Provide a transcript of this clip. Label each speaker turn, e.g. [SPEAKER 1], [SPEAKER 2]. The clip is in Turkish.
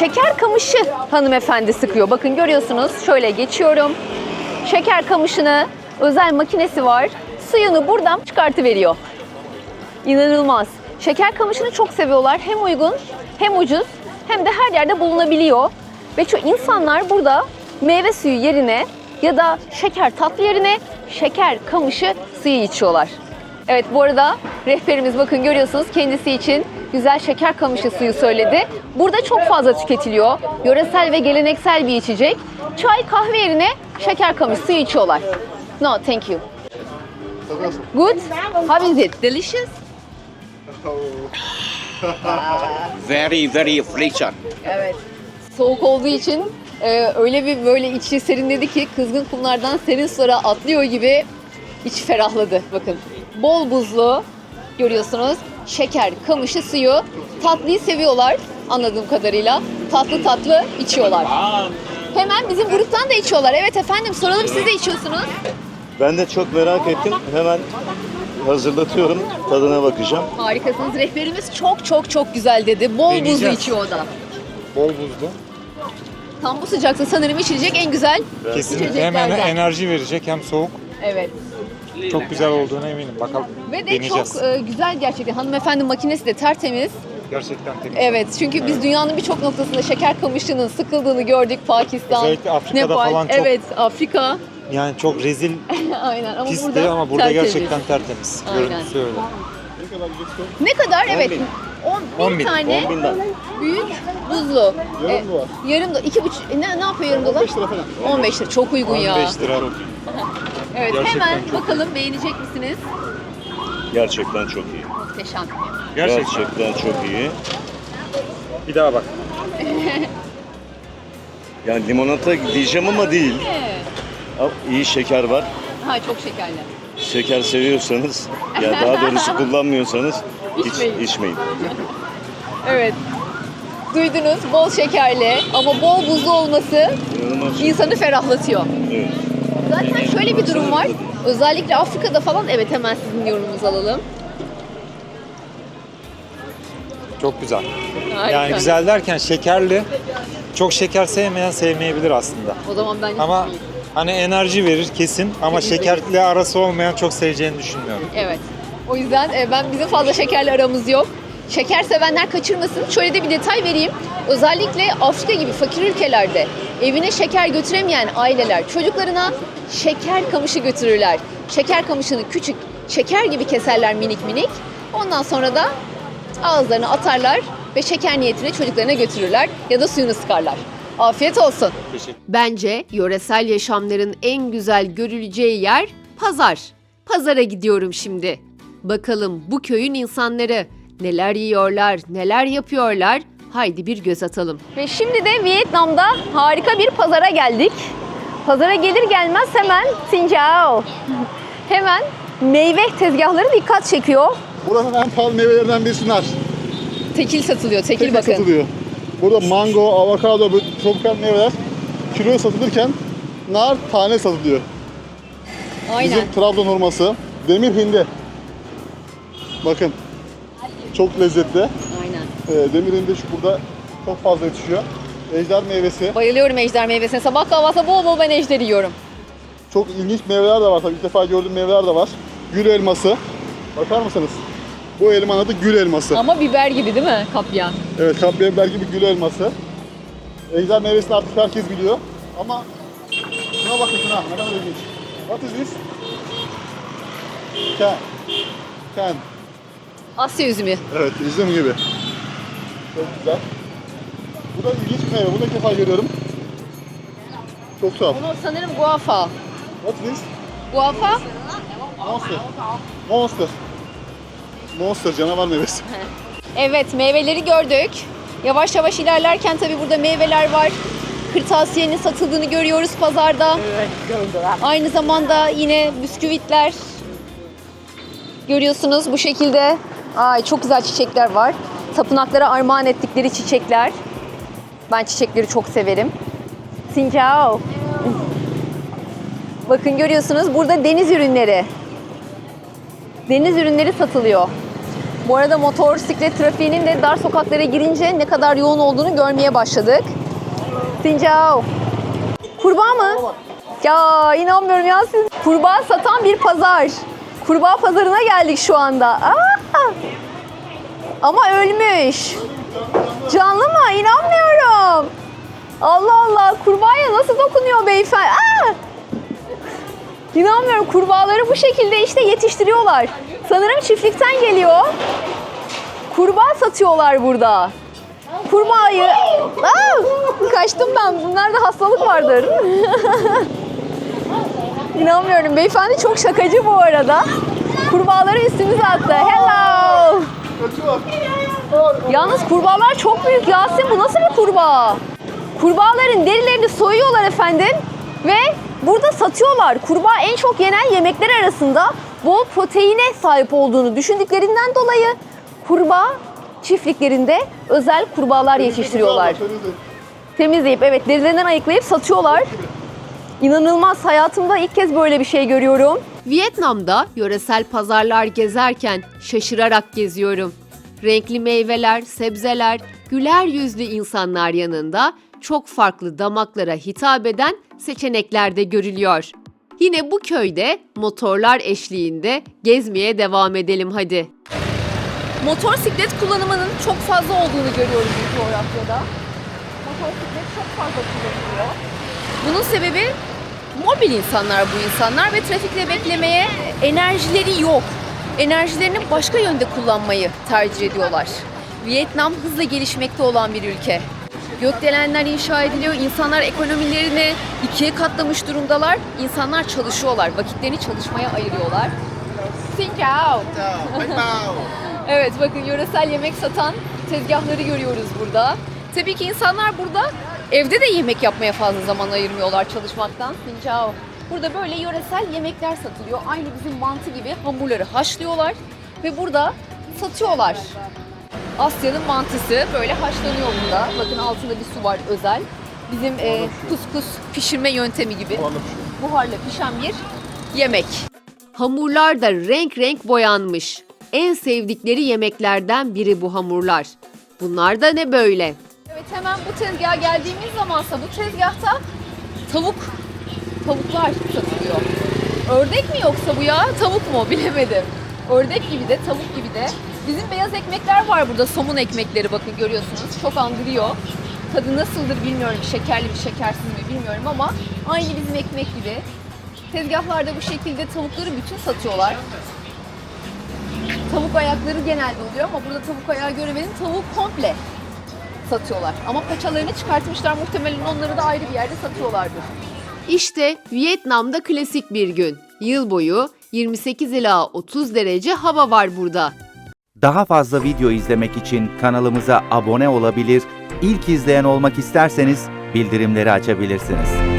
[SPEAKER 1] şeker kamışı hanımefendi sıkıyor. Bakın görüyorsunuz. Şöyle geçiyorum. Şeker kamışını özel makinesi var. Suyunu buradan çıkartıveriyor. İnanılmaz. Şeker kamışını çok seviyorlar. Hem uygun, hem ucuz, hem de her yerde bulunabiliyor. Ve çok insanlar burada meyve suyu yerine ya da şeker tatlı yerine şeker kamışı suyu içiyorlar. Evet bu arada rehberimiz bakın görüyorsunuz kendisi için güzel şeker kamışı suyu söyledi. Burada çok fazla tüketiliyor. Yöresel ve geleneksel bir içecek. Çay kahve yerine şeker kamışı suyu içiyorlar. No, thank you. Good? How is it? Delicious?
[SPEAKER 2] Very, very affliction.
[SPEAKER 1] Evet. Soğuk olduğu için e, öyle bir böyle içi serinledi ki kızgın kumlardan serin sulara atlıyor gibi iç ferahladı. Bakın bol buzlu görüyorsunuz. Şeker, kamışı suyu. Tatlıyı seviyorlar anladığım kadarıyla. Tatlı tatlı içiyorlar. Hemen bizim gruptan da içiyorlar. Evet efendim soralım siz de içiyorsunuz.
[SPEAKER 3] Ben de çok merak ettim. Hemen hazırlatıyorum. Tadına bakacağım.
[SPEAKER 1] Harikasınız. Rehberimiz çok çok çok güzel dedi. Bol buzlu
[SPEAKER 4] Deneyeceğiz.
[SPEAKER 1] içiyor o da.
[SPEAKER 4] Bol buzlu.
[SPEAKER 1] Tam bu sıcakta sanırım içilecek en güzel
[SPEAKER 4] Kesinlikle hem
[SPEAKER 1] içeceklerden.
[SPEAKER 4] enerji verecek hem soğuk.
[SPEAKER 1] Evet.
[SPEAKER 4] Çok güzel olduğuna eminim. Bakalım
[SPEAKER 1] Ve de
[SPEAKER 4] deneyeceğiz.
[SPEAKER 1] çok e, güzel gerçekten. Hanımefendi makinesi de tertemiz.
[SPEAKER 4] Gerçekten temiz.
[SPEAKER 1] Evet çünkü biz dünyanın birçok noktasında şeker kamışının sıkıldığını gördük. Pakistan,
[SPEAKER 4] Özellikle Afrika'da
[SPEAKER 1] Nepal.
[SPEAKER 4] falan çok-
[SPEAKER 1] Evet Afrika.
[SPEAKER 4] Yani çok rezil
[SPEAKER 1] Aynen ama
[SPEAKER 4] pisti
[SPEAKER 1] burada
[SPEAKER 4] ama burada
[SPEAKER 1] tertemiz.
[SPEAKER 4] gerçekten tertemiz.
[SPEAKER 1] Aynen.
[SPEAKER 4] Görüntüsü öyle.
[SPEAKER 1] Ne kadar? evet.
[SPEAKER 3] bin.
[SPEAKER 1] 10
[SPEAKER 4] On
[SPEAKER 1] bin tane
[SPEAKER 3] 10 binden.
[SPEAKER 1] büyük buzlu.
[SPEAKER 5] Yarım dolar.
[SPEAKER 1] Yarım da iki buçuk. Ne, ne yapıyor yarım dolar?
[SPEAKER 5] 15 lira falan.
[SPEAKER 1] 15 lira. Çok uygun ya.
[SPEAKER 4] 15 lira.
[SPEAKER 1] Evet
[SPEAKER 4] Gerçekten
[SPEAKER 1] hemen
[SPEAKER 4] çok
[SPEAKER 1] bakalım beğenecek misiniz?
[SPEAKER 3] Gerçekten çok iyi.
[SPEAKER 1] Muhteşem.
[SPEAKER 4] Gerçekten.
[SPEAKER 3] Gerçekten çok iyi.
[SPEAKER 4] Bir daha bak.
[SPEAKER 3] Yani limonata diyeceğim ama değil.
[SPEAKER 1] Evet.
[SPEAKER 3] Ama iyi şeker var.
[SPEAKER 1] Ha çok şekerli.
[SPEAKER 3] Şeker seviyorsanız, ya daha doğrusu kullanmıyorsanız hiç
[SPEAKER 1] İçmeyin.
[SPEAKER 3] içmeyin.
[SPEAKER 1] Evet. Duydunuz bol şekerli ama bol buzlu olması
[SPEAKER 3] İnanılmaz.
[SPEAKER 1] insanı ferahlatıyor.
[SPEAKER 3] Evet.
[SPEAKER 1] Zaten şöyle bir durum var. Özellikle Afrika'da falan evet hemen sizin yorumunuzu alalım.
[SPEAKER 4] Çok güzel.
[SPEAKER 1] Harika.
[SPEAKER 4] Yani güzel derken şekerli. Çok şeker sevmeyen sevmeyebilir aslında.
[SPEAKER 1] O zaman bence
[SPEAKER 4] Ama
[SPEAKER 1] iyi.
[SPEAKER 4] hani enerji verir kesin ama
[SPEAKER 1] Kesinlikle.
[SPEAKER 4] şekerle arası olmayan çok seveceğini düşünmüyorum.
[SPEAKER 1] Evet. O yüzden e, ben bizim fazla şekerli aramız yok. Şeker sevenler kaçırmasın. Şöyle de bir detay vereyim. Özellikle Afrika gibi fakir ülkelerde evine şeker götüremeyen aileler çocuklarına şeker kamışı götürürler. Şeker kamışını küçük şeker gibi keserler minik minik. Ondan sonra da ağızlarına atarlar ve şeker niyetine çocuklarına götürürler ya da suyunu sıkarlar. Afiyet olsun. Bence yöresel yaşamların en güzel görüleceği yer pazar. Pazara gidiyorum şimdi. Bakalım bu köyün insanları neler yiyorlar, neler yapıyorlar? Haydi bir göz atalım. Ve şimdi de Vietnam'da harika bir pazara geldik. Pazara gelir gelmez hemen Sinjao. Hemen meyve tezgahları dikkat çekiyor.
[SPEAKER 5] Buranın en pahalı meyvelerinden birisi nar.
[SPEAKER 1] Tekil satılıyor, tekil,
[SPEAKER 5] Tek
[SPEAKER 1] bakın.
[SPEAKER 5] satılıyor. Burada mango, avokado, tropikal meyveler kilo satılırken nar tane satılıyor.
[SPEAKER 1] Aynen.
[SPEAKER 5] Bizim Trabzon hurması, demir hindi. Bakın. Çok lezzetli.
[SPEAKER 1] Aynen.
[SPEAKER 5] Ee, demir hindi şu burada çok fazla yetişiyor. Ejder meyvesi.
[SPEAKER 1] Bayılıyorum ejder meyvesine. Sabah kahvaltıda bol bol ben ejder yiyorum.
[SPEAKER 5] Çok ilginç meyveler de var tabii. İlk defa gördüğüm meyveler de var. Gül elması. Bakar mısınız? Bu elmanın adı gül elması.
[SPEAKER 1] Ama biber gibi değil mi kapya?
[SPEAKER 5] Evet, kapya biber gibi gül elması. Ejder meyvesini artık herkes biliyor. Ama şuna bakın şuna, ne kadar ilginç. What is this? Ken. Ken.
[SPEAKER 1] Asya üzümü.
[SPEAKER 5] Evet, üzüm gibi. Çok güzel. Bu da ilginç bir meyve, bunu ilk defa görüyorum. Çok tuhaf.
[SPEAKER 1] Bunu sanırım guava.
[SPEAKER 5] What is?
[SPEAKER 1] Guava?
[SPEAKER 5] Monster. Monster. Monster, canavar meyvesi.
[SPEAKER 1] Evet meyveleri gördük. Yavaş yavaş ilerlerken tabii burada meyveler var. Kırtasiyenin satıldığını görüyoruz pazarda. Aynı zamanda yine bisküvitler görüyorsunuz bu şekilde. Ay çok güzel çiçekler var. Tapınaklara armağan ettikleri çiçekler. Ben çiçekleri çok severim. Sincao. Bakın görüyorsunuz burada deniz ürünleri. Deniz ürünleri satılıyor. Bu arada motosiklet trafiğinin de dar sokaklara girince ne kadar yoğun olduğunu görmeye başladık. Sincao. Kurbağa mı? Ya inanmıyorum ya siz. Kurbağa satan bir pazar. Kurbağa pazarına geldik şu anda. Aa! Ama ölmüş. Canlı mı? İnanmıyorum. Allah Allah. Kurbağaya nasıl dokunuyor beyefendi? Aa! İnanmıyorum. Kurbağaları bu şekilde işte yetiştiriyorlar. Sanırım çiftlikten geliyor. Kurbağa satıyorlar burada. Kurbağayı... Aa! Kaçtım ben. Bunlarda hastalık vardır. İnanmıyorum. Beyefendi çok şakacı bu arada. Kurbağaları üstümüze attı. Hello. Yalnız kurbağalar çok büyük Yasin. Bu nasıl bir kurbağa? Kurbağaların derilerini soyuyorlar efendim ve burada satıyorlar. Kurbağa en çok yenen yemekler arasında bol proteine sahip olduğunu düşündüklerinden dolayı kurbağa çiftliklerinde özel kurbağalar yetiştiriyorlar.
[SPEAKER 5] Temizle.
[SPEAKER 1] Temizleyip evet derilerinden ayıklayıp satıyorlar. İnanılmaz hayatımda ilk kez böyle bir şey görüyorum. Vietnam'da yöresel pazarlar gezerken şaşırarak geziyorum. Renkli meyveler, sebzeler, güler yüzlü insanlar yanında çok farklı damaklara hitap eden seçenekler de görülüyor. Yine bu köyde motorlar eşliğinde gezmeye devam edelim hadi. Motosiklet kullanımının çok fazla olduğunu görüyoruz bu coğrafyada. Motosiklet çok fazla kullanılıyor. Bunun sebebi mobil insanlar bu insanlar ve trafikte beklemeye enerjileri yok. Enerjilerini başka yönde kullanmayı tercih ediyorlar. Vietnam hızla gelişmekte olan bir ülke. Gökdelenler inşa ediliyor. İnsanlar ekonomilerini ikiye katlamış durumdalar. İnsanlar çalışıyorlar. Vakitlerini çalışmaya ayırıyorlar. Xin chào. Evet bakın yöresel yemek satan tezgahları görüyoruz burada. Tabii ki insanlar burada evde de yemek yapmaya fazla zaman ayırmıyorlar çalışmaktan. Sincao. Burada böyle yöresel yemekler satılıyor. Aynı bizim mantı gibi hamurları haşlıyorlar ve burada satıyorlar. Asya'nın mantısı böyle haşlanıyor burada. Bakın altında bir su var özel. Bizim e, kuskus pişirme yöntemi gibi buharla pişen bir yemek. Hamurlar da renk renk boyanmış. En sevdikleri yemeklerden biri bu hamurlar. Bunlar da ne böyle? Hemen bu tezgaha geldiğimiz zamansa bu tezgahta tavuk, tavuklar satılıyor. Ördek mi yoksa bu ya? Tavuk mu? Bilemedim. Ördek gibi de, tavuk gibi de. Bizim beyaz ekmekler var burada. Somun ekmekleri bakın görüyorsunuz. Çok andırıyor. Tadı nasıldır bilmiyorum. Şekerli mi, şekersiz mi bilmiyorum ama aynı bizim ekmek gibi. Tezgahlarda bu şekilde tavukları bütün satıyorlar. Tavuk ayakları genelde oluyor ama burada tavuk ayağı göremedim. Tavuk komple satıyorlar. Ama paçalarını çıkartmışlar. Muhtemelen onları da ayrı bir yerde satıyorlardır. İşte Vietnam'da klasik bir gün. Yıl boyu 28 ila 30 derece hava var burada.
[SPEAKER 6] Daha fazla video izlemek için kanalımıza abone olabilir, ilk izleyen olmak isterseniz bildirimleri açabilirsiniz.